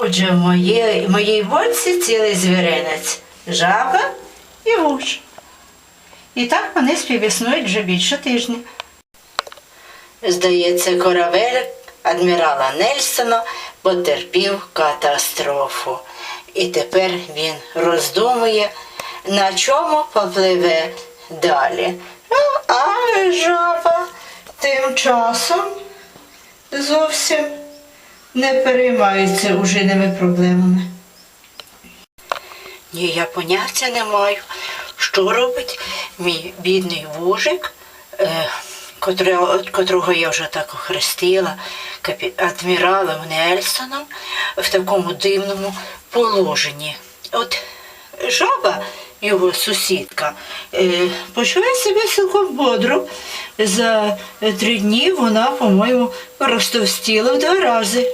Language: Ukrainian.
Отже, в в моїй водці цілий звіринець. Жаба і вуж. І так вони співіснують вже більше тижня. Здається, корабель адмірала Нельсона потерпів катастрофу. І тепер він роздумує, на чому попливе далі. Ну, а жаба тим часом зовсім не переймається ужиними проблемами. Ні, я поняття не маю, що робить мій бідний вужик, е, котрого, котрого я вже так охрестила адміралом Нельсоном в такому дивному положенні. От жаба, його сусідка, е, почуває себе цілком бодро. За е, три дні вона, по-моєму, розтовстіла в два рази.